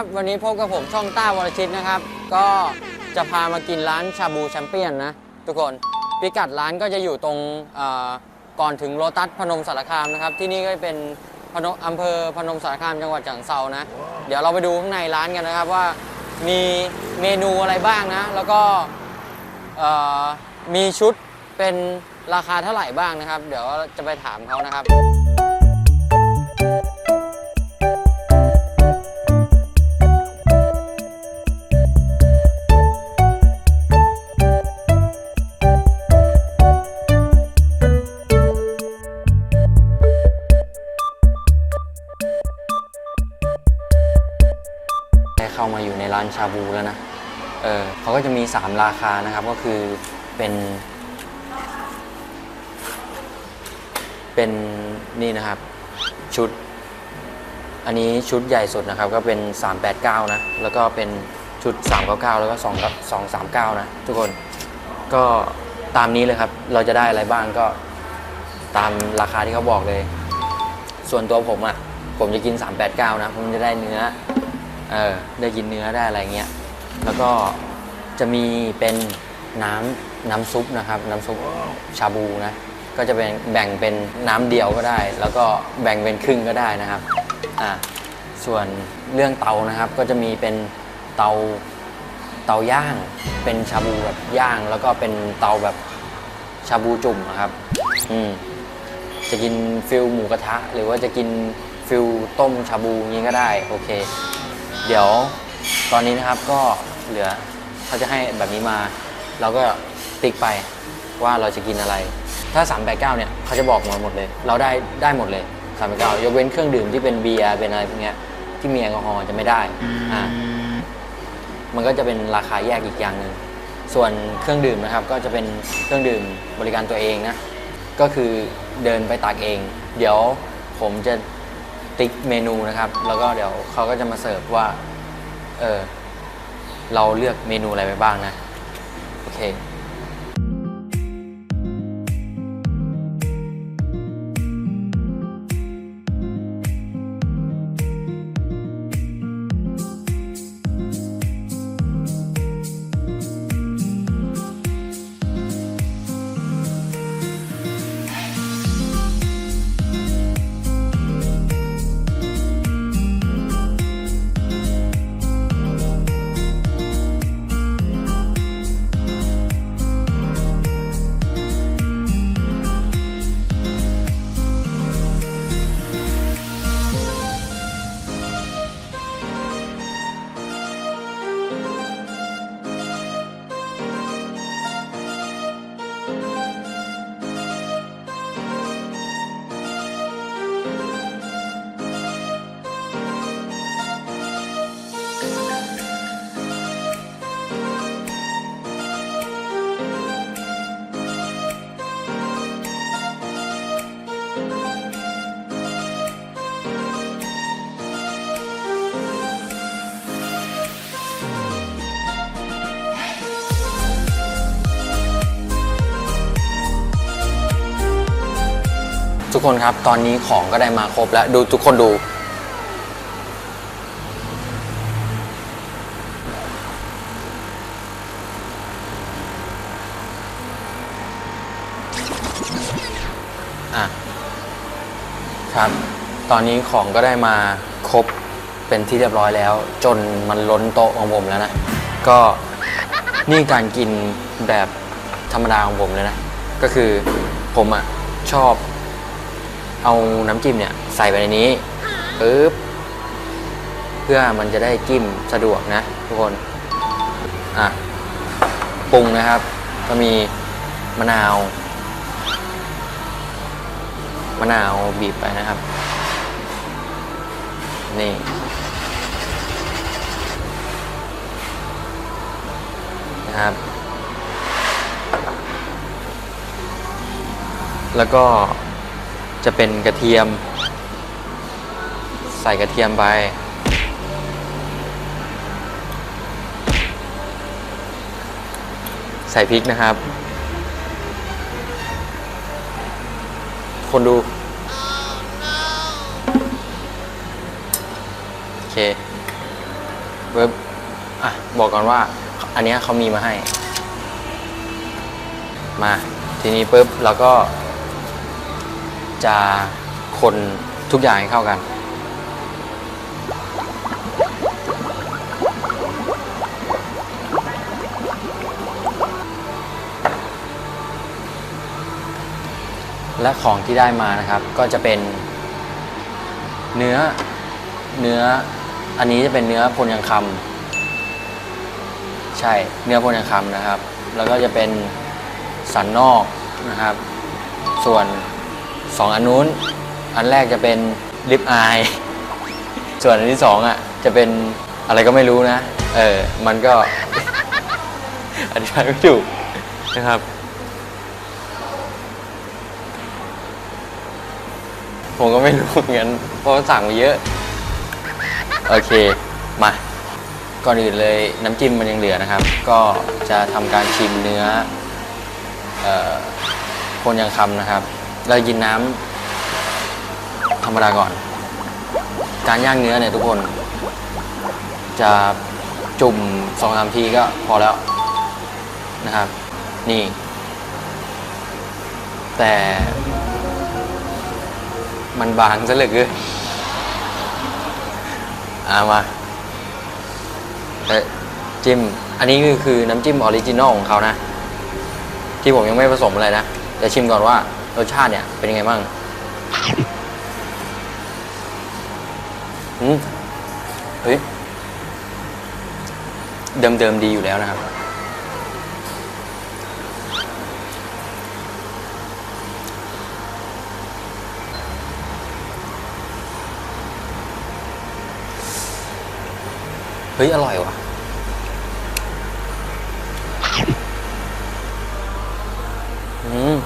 วับวันนี้พบกับผมช่องต้าวรชิตนะครับ ก็จะพามากินร้านชาบูแชมเปี้ยนนะ ทุกคนพิกัดร้านก็จะอยู่ตรงก่อนถึงโลตัสพนมสารคามนะครับ ที่นี่ก็เป็นพนมอำเภอพนมสารคามจังหวัดฉะเชิงเซานะ เดี๋ยวเราไปดูข้างในร้านกันนะครับว่ามีเมนูอะไรบ้างนะ แล้วก็มีชุดเป็นราคาเท่าไหร่บ้างนะครับ เดี๋ยวจะไปถามเขานะครับ 3 ราคานะครับก็คือเป็น เป็นนี่นะครับชุด อันนี้ชุดใหญ่สุดนะครับก็เป็น 389 นะ แล้วก็เป็นชุด 399 แล้วก็2 239 นะ ทุกคนก็ตามนี้เลยครับ เราจะได้อะไรบ้างก็ตามราคาที่เขาบอกเลย ส่วนตัวผมอะ่ะ ผมจะกิน 389 นะเพราะมันจะได้เนื้อ เออ ได้กินเนื้อได้อะไรเงี้ย แล้วก็ จะมีเป็นน้ำน้ำซุปนะครับ น้ำซุปชาบูนะ ก็จะเป็นแบ่งเป็นน้ำเดียวก็ได้ แล้วก็แบ่งเป็นครึ่งก็ได้นะครับอ่าส่วนเรื่องเตานะครับ ก็จะมีเป็นเตาเตาย่าง เป็นชาบูแบบย่าง แล้วก็เป็นเตาแบบชาบูจุ่มอะครับอืมจะกินฟิลหมูกระทะ หรือว่าจะกินฟิลต้มชาบูงนี้ก็ได้ โอเค เดี๋ยวตอนนี้นะครับก็เหลือ เขาจะให้แบบนี้มา เราก็ติ๊กไปว่าเราจะกินอะไร ถ้า 389 เนี่ยเขาจะบอกมาหมดเลย เราได้ได้หมดเลย 389 ยกเว้นเครื่องดื่มที่เป็นเบียร์เป็นอะไรพวกเนี้ยที่มีแอลกอฮอล์จะไม่ได้อ่ามันก็จะเป็นราคาแยกอีกอย่างหนึ่งส่วนเครื่องดื่มนะครับก็จะเป็นเครื่องดื่มบริการตัวเองนะก็คือเดินไปตักเอง เดี๋ยวผมจะติ๊กเมนูนะครับ แล้วก็เดี๋ยวเขาก็จะมาเสิร์ฟว่าเออ เราเลือกเมนูอะไรไปบ้างนะ โอเค กคนครับ ตอนนี้ของก็ได้มาครบแล้ว ดูทุกคนดู อะ ครับ ตอนนี้ของก็ได้มาครบเป็นที่เรียบร้อยแล้ว จนมันล้นโต๊ะของผมแล้วนะ ก็นี่การกินแบบธรรมดาของผมเลยนะ ก็คือผมอะชอบ เอาน้ำจิ้มเนี่ยใส่ไปในนี้ปึ๊บเพื่อมันจะได้จิ้มสะดวกนะทุกคนอะปรุงนะครับ ก็มีมะนาวมะนาวบีบไปนะครับ นี่นะครับ แล้วก็ จะเป็นกระเทียม ใส่กระเทียมไป ใส่พริกนะครับ คนดู โอเคปึ๊บอะ บอกก่อนว่า อันเนี้ยเขามีมาให้ มา ทีนี้ปุ๊บเราก็ จะคนทุกอย่างให้เข้ากัน และของที่ได้มานะครับก็จะเป็นเนื้อเนื้ออันนี้จะเป็นเนื้อพลยังคำใช่เนื้อพลยังคำนะครับ แล้วก็จะเป็นสันนอกนะครับ ส่วน สองอันนู้น อันแรกจะเป็นลิปอาย ส่วนอันที่สองอะจะเป็นอะไรก็ไม่รู้นะ เออ มันก็ อธิบายไม่ถูกนะครับ ผมก็ไม่รู้เหมือนกันเพราะสั่งมาเยอะ โอเค มาก่อนอื่นเลยน้ำจิ้มมันยังเหลือนะครับ ก็จะทำการชิมเนื้ออ่อคนยังคำนะครับ เรากินน้ำธรรมดาก่อน การย่างเนื้อเนี่ยทุกคน จะจุ่มสองสามทีก็พอแล้วนะครับ นี่ แต่มันบางซะเหลือเกินอามาเอ๊ะจิ้ม อันนี้คือน้ำจิ้มออริจินอลของเขานะ ที่ผมยังไม่ผสมอะไรนะเดี๋ยวชิมก่อนว่า รสชาติเนี่ยเป็นยังไงบ้างอืมเฮ้ยเดิมๆดีอยู่แล้วนะครับ เฮ้ย อร่อยว่ะ อืม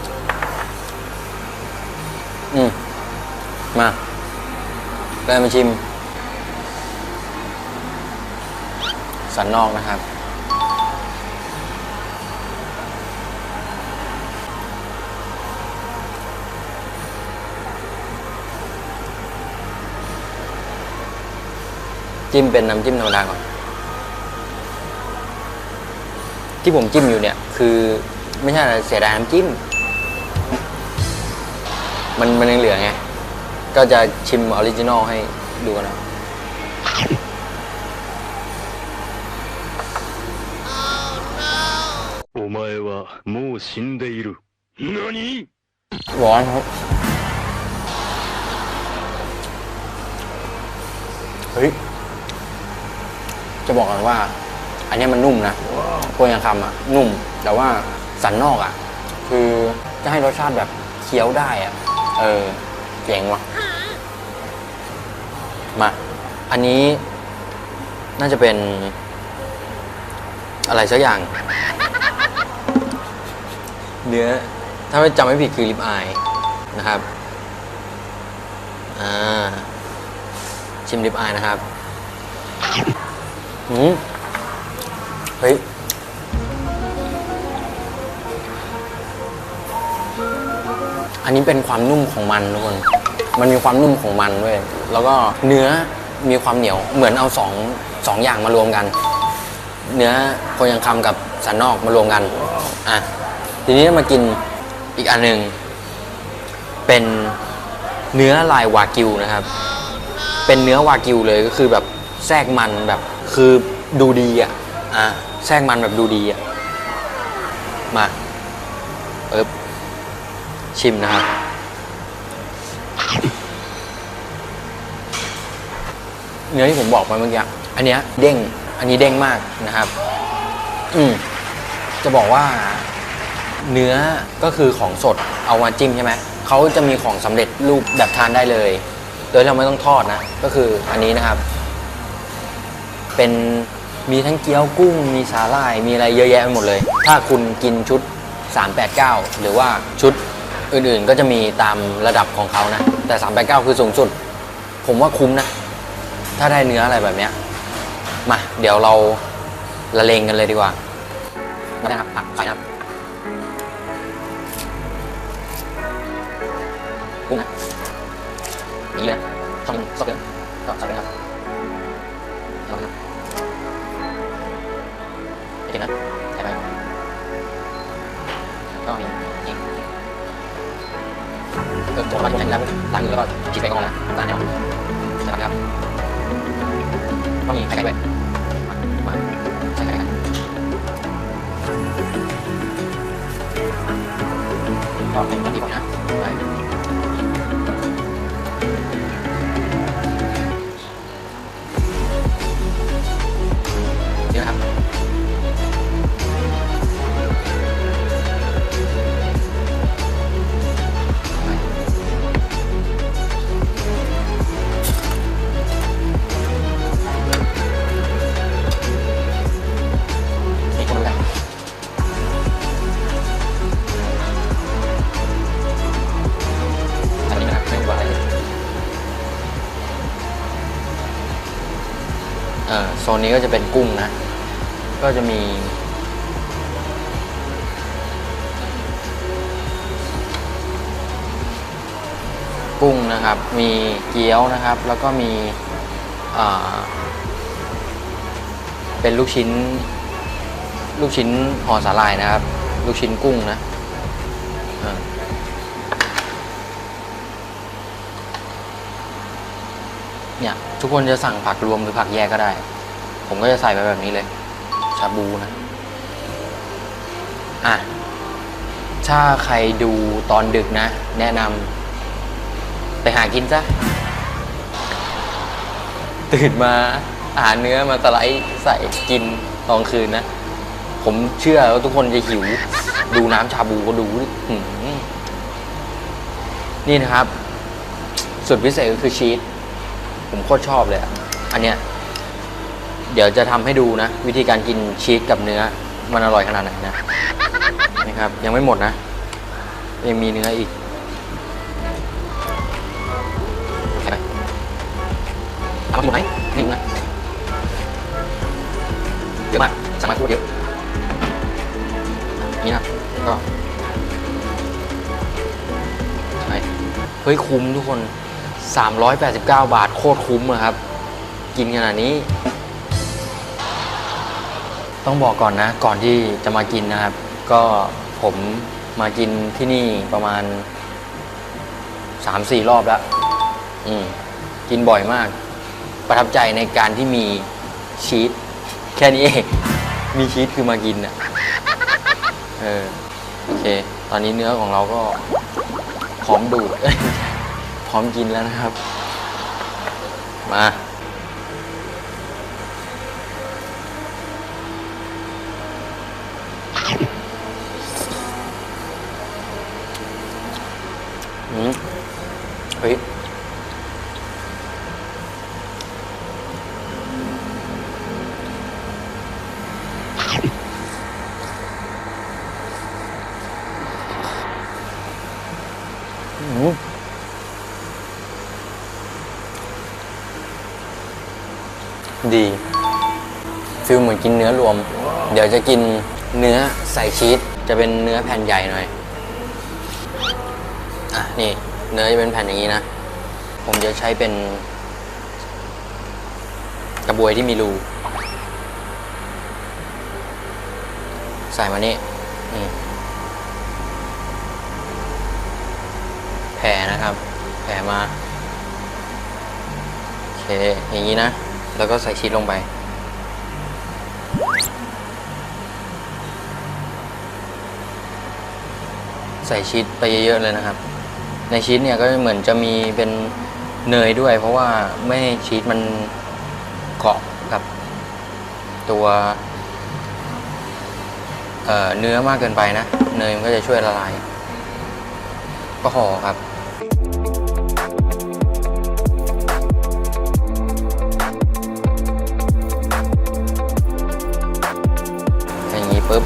อืม มา ได้มาชิม สันนอกนะครับ จิ้มเป็นน้ำจิ้มธรรมดาก่อน ที่ผมจิ้มอยู่เนี่ย คือไม่ใช่เสียดายน้ำจิ้ม มันมันยังเหลือไง ก็จะชิมออริจินอลให้ดูนะ お前はもう死んでいる。何 ร้อนครับ เฮ้ย จะบอกกันว่า อันเนี้ยมันนุ่มนะพวกยังคำอ่ะ นุ่ม แต่ว่าสันนอกอ่ะ คือจะให้รสชาติแบบเคี้ยวได้อ่ะ เออเจ๋งว่ะ มา อันนี้น่าจะเป็นอะไรสักอย่าง เนื้อ ถ้าไม่จำไม่ผิดคือลิปอายนะครับ อ่า ชิมลิปอายนะครับหืมเฮ้ยอันนี้เป็นความนุ่มของมันทุกคน มันมีความนุ่มของมันด้วยแล้วก็เนื้อมีความเหนียวเหมือนเอาสองสองอย่างมารวมกัน เนื้อโคยังคำกับสันนอกมารวมกันอะทีนี้มากินอีกอันหนึ่งเป็นเนื้อลายวากิวนะครับ เป็นเนื้อวากิวเลยก็คือแบบแทรกมันแบบคือดูดีอะอะแทรกมันแบบดูดีอะมาเอ๊บชิมนะครับ เนื้อที่ผมบอกไปเมื่อกี้อันเนี้ยเด้งอันนี้เด้งมากนะครับ อืมจะบอกว่าเนื้อก็คือของสดเอามาจิ้มใช่ไหมเขาจะมีของสำเร็จรูปแบบทานได้เลย โดยเราไม่ต้องทอดนะ ก็คืออันนี้นะครับ เป็นมีทั้งเกี๊ยวกุ้ง มีสาหร่าย มีอะไรเยอะแยะไปหมดเลย ถ้าคุณกินชุด 389 หรือว่าชุดอื่นๆก็จะมีตามระดับของเขานะ แต่ 389 คือสูงสุด ผมว่าคุ้มนะ ถ้าได้เนื้ออะไรแบบเนี้ยมาเดี๋ยวเราละเลงกันเลยดีกว่าไม่ได้ครับผักไฟนะครับกุ้งนะนี่เลยต้องสดเลยก็สดเลยครับเอาละครับกินนะใส่ไปก็มีนี่เออจบมาที่ไหนแล้วล้างมือแล้วก็ฉีดไปก่อนนะล้างแนวนะครับ ก็มีไข่ไก่ด้วยมาใส่ไข่ไก่ก็เป็นที่ก่อนนะไป นี้ก็จะเป็นกุ้งนะ ก็จะมี กุ้งนะครับ มีเกี๊ยวนะครับ แล้วก็มีเป็นลูกชิ้น ลูกชิ้นห่อสาหร่ายนะครับ ลูกชิ้นกุ้งนะเนี่ยทุกคนจะสั่งผักรวมหรือผักแยกก็ได้ ผมก็จะใส่ไปแบบนี้เลย ชาบูนะ อะ ถ้าใครดูตอนดึกนะ แนะนำไปหากินซะตื่นมาหาเนื้อมาสไลด์ใส่กินตอนคืนนะ ผมเชื่อว่าทุกคนจะหิว ดูน้ำชาบูก็ดูนี่นะครับสุดพิเศษก็คือชีสผมโคตรชอบเลยอะอันเนี้ย เดี๋ยวจะทำให้ดูนะ วิธีการกินชีสกับเนื้อ มันอร่อยขนาดไหนนะนะครับ ยังไม่หมดนะ ยังมีเนื้ออีกไปเอาหมดไหมนี่นะเยอะมากสามารถพูดเยอะนี่นะก็ใช่เฮ้ยคุ้มทุกคน 389 บาทโคตรคุ้มอะครับ กินขนาดนี้ ต้องบอกก่อนนะก่อนที่จะมากินนะครับ ก็ผมมากินที่นี่ประมาณ3-4รอบแล้ว อืม กินบ่อยมาก ประทับใจในการที่มีชีสแค่นี้เอง มีชีสคือมากินอะ เออ โอเค ตอนนี้เนื้อของเราก็พร้อมดูดพร้อมกินแล้วนะครับ มา ฮ้ยอืมดีฟิลเหมือนกินเนื้อรวม เดี๋ยวจะกินเนื้อใส่ชีสจะเป็นเนื้อแผ่นใหญ่หน่อย อะ นี่ เนื้อจะเป็นแผ่นอย่างนี้นะ ผมจะใช้เป็น กระบวยที่มีรู ใส่มานี่แผ่นะครับ แผ่มาโอเคอย่างนี้นะ แล้วก็ใส่ชีสลงไปใส่ชีสไปเยอะๆเลยนะครับ ในชีสเนี่ยก็เหมือนจะมีเป็นเนยด้วย เพราะว่าไม่ให้ชีสมันเกาะกับตัวเเนื้อมากเกินไปนะ เนยมันก็จะช่วยละลาย ก็ห่อครับอย่างนี้ปุ๊บ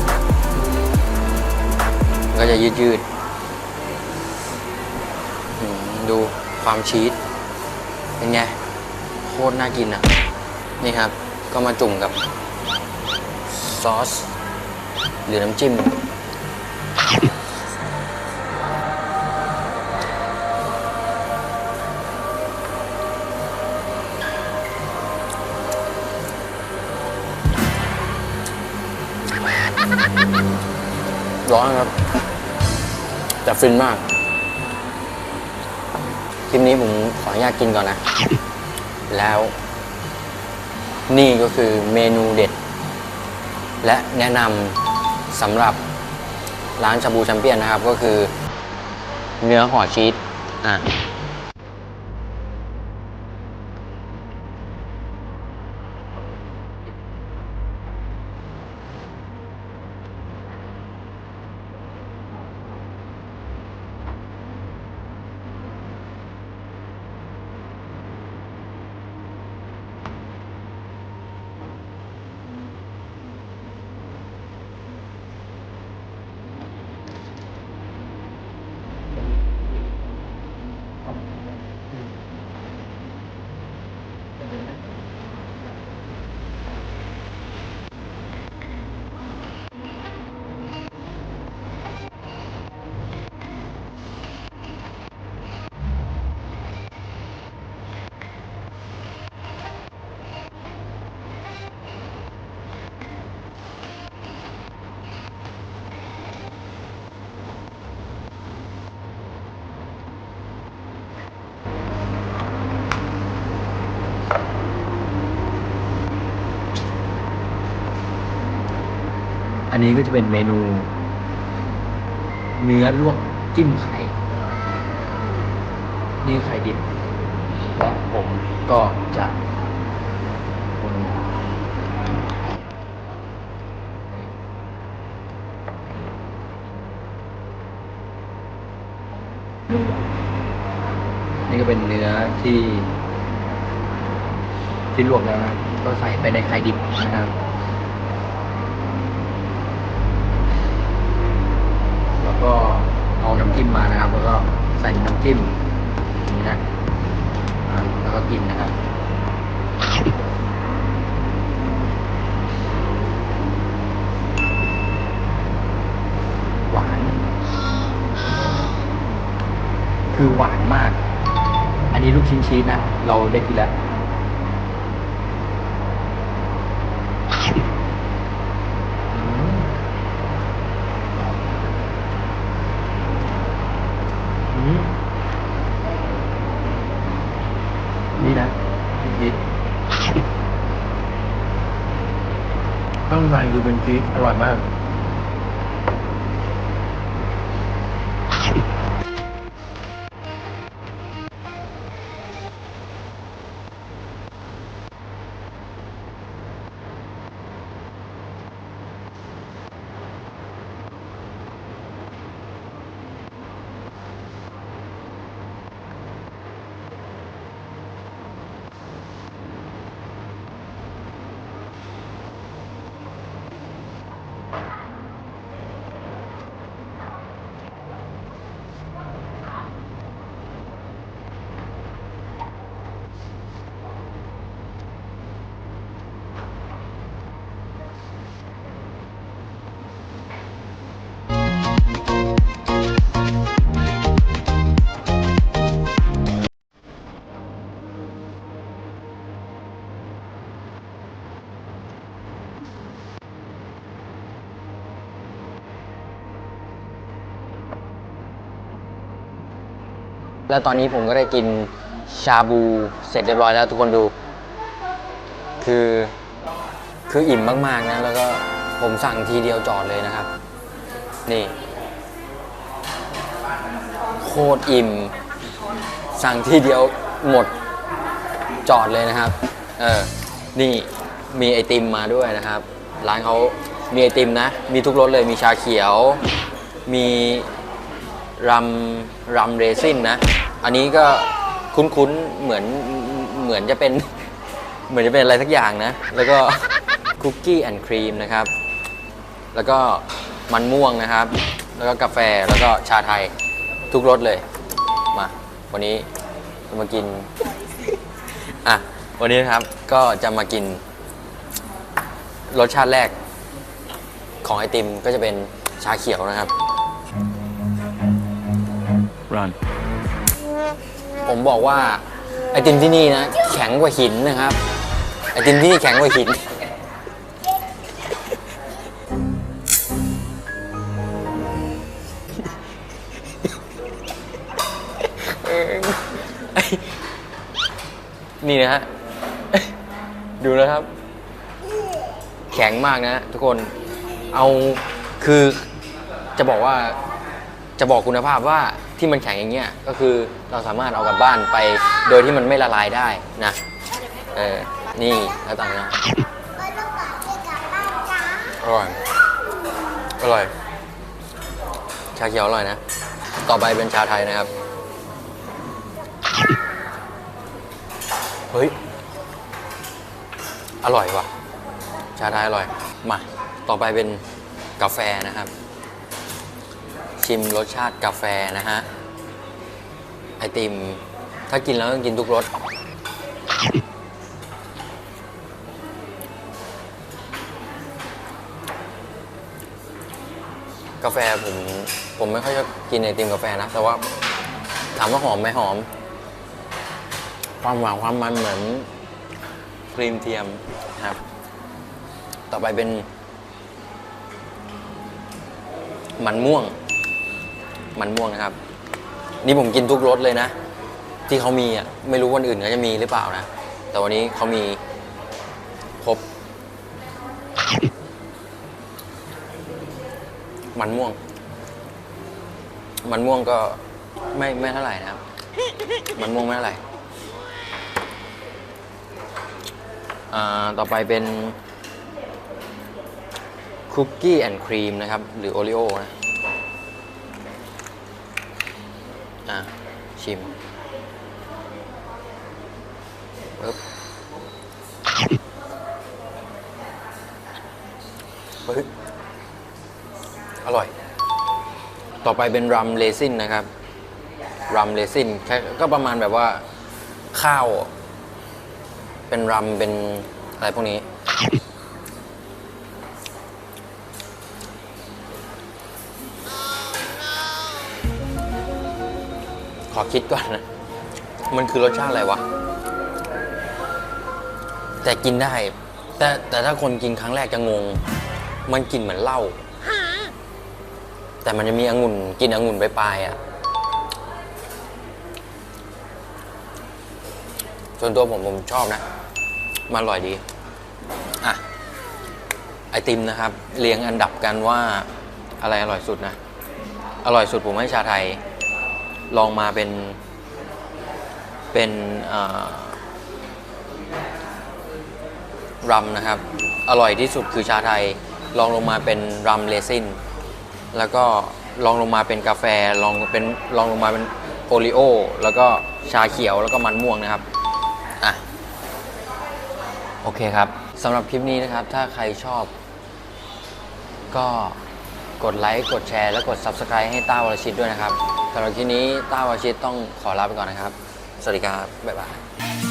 ก็จะยืดๆ ดูความชีสเป็นไงโคตรน่ากินอะ นี่ครับ ก็มาจุ่มกับซอส หรือน้ำจิ้ม ร้อนครับ แต่ฟินมาก คลิปนี้ผมขออนุญาตกินก่อนนะ แล้ว นี่ก็คือเมนูเด็ด และแนะนำสำหรับร้านชาบูแชมเปี้ยนนะครับก็คือ เนื้อห่อชีสอะ นนี้ก็จะเป็นเมนู เนื้อลวกจิ้มไข่นี่ไข่ดิบและผมก็จะคนนี่ก็เป็นเนื้อที่ ที่ลวกแล้วนะก็ใส่ไปในไข่ดิบนะครับ แล้วก็เอาน้ำจิ้มมานะครับ แล้วก็ ใส่น้ำจิ้มนี่นะแล้วก็กินนะครับหวาน คือหวานมาก อันนี้ลูกชิ้นชีสนะ เราได้กินแล้ว อืมนี่นะชีส ข้างในคือเป็นชีสอร่อยมาก แล้วตอนนี้ผมก็ได้กินชาบูเสร็จเรียบร้อยแล้วทุกคนดู คือคืออิ่มมากๆนะแล้วก็ผมสั่งทีเดียวจอดเลยนะครับ นี่ โคตรอิ่ม สั่งทีเดียวหมดจอดเลยนะครับ เออ นี่มีไอติมมาด้วยนะครับ ร้านเขามีไอติมนะ มีทุกรสเลย มีชาเขียว มีรัมรัมเรซินนะ อันนี้ก็คุ้นๆเหมือนเหมือนจะเป็นเหมือนจะเป็นอะไรสักอย่างนะ แล้วก็คุกกี้แอนด์ครีมนะครับ แล้วก็มันม่วงนะครับ แล้วก็กาแฟแล้วก็ชาไทยทุกรสเลย มา วันนี้จะมากิน อะ วันนี้นะครับก็จะมากิน รสชาติแรกของไอติมก็จะเป็นชาเขียวนะครับ Run. ผมบอกว่าไอติมที่นี่นะ แข็งกว่าหินนะครับ ไอติมที่นี่แข็งกว่าหิน นี่นะฮะ ดูนะครับ แข็งมากนะ ทุกคน เอาคือจะบอกว่าจะบอกคุณภาพว่า ที่มันแข็งอย่างเงี้ยก็คือเราสามารถเอากลับบ้านไป โดยที่มันไม่ละลายได้นะเออนี่แล้วต่างนะอร่อยอร่อย ชาเขียวอร่อยนะ ต่อไปเป็นชาไทยนะครับ เฮ้ย อร่อยว่ะ ชาไทยอร่อย มา ต่อไปเป็นกาแฟนะครับ ชิมรสชาติกาแฟนะฮะ ไอติม ถ้ากินแล้วต้องกินทุกรส กาแฟผมผมไม่ค่อยชอบกินไอติมกาแฟนะ แต่ว่าถามว่าหอมไหมหอม ความหวานความมันเหมือนครีมเทียมครับ ต่อไปเป็น มันม่วง มันม่วงนะครับ นี่ผมกินทุกรสเลยนะ ที่เขามีอะไม่รู้วันอื่นเขาจะมีหรือเปล่านะ แต่วันนี้เขามีครบ มันม่วง มันม่วงก็ไม่ไม่เท่าไหร่นะครับ มันม่วงไม่เท่าไหร่อ่าต่อไปเป็นคุกกี้แอนด์ครีมนะครับ หรือโอริโอนะ ชิมปึ๊บเฮ้ยอร่อย ต่อไปเป็นรัมเลซินนะครับ รัมเลซินแค่ก็ประมาณแบบว่าข้าว เป็นรัมเป็นอะไรพวกนี้ อคิดก่อนนะ มันคือรสชาติอะไรวะ แต่กินได้ แต่แต่ถ้าคนกินครั้งแรกจะงง มันกลิ่นเหมือนเหล้า แต่มันจะมีองุ่นกินองุ่นปลายๆอะ ส่วนตัวผมผมชอบนะ มันอร่อยดี อะ ไอติมนะครับ เรียงอันดับกันว่าอะไรอร่อยสุดนะ อร่อยสุดผมให้ชาไทย ลองมาเป็นเป็นรัมนะครับ อร่อยที่สุดคือชาไทย ลองลงมาเป็นรัมเลซินแล้วก็ลองลงมาเป็นกาแฟ ลองเป็นลองลงมาเป็นโอริโอแล้วก็ชาเขียวแล้วก็มันม่วงนะครับอะโอเคครับสำหรับคลิปนี้นะครับ ถ้าใครชอบ ก็กดไลค์ กดแชร์ และกด Subscribe ให้ต้าวรชิตด้วยนะครับ สำหรับคลิปนี้ต้าวาชิตต้องขอลาไปก่อนนะครับ สวัสดีครับ บ๊ายบาย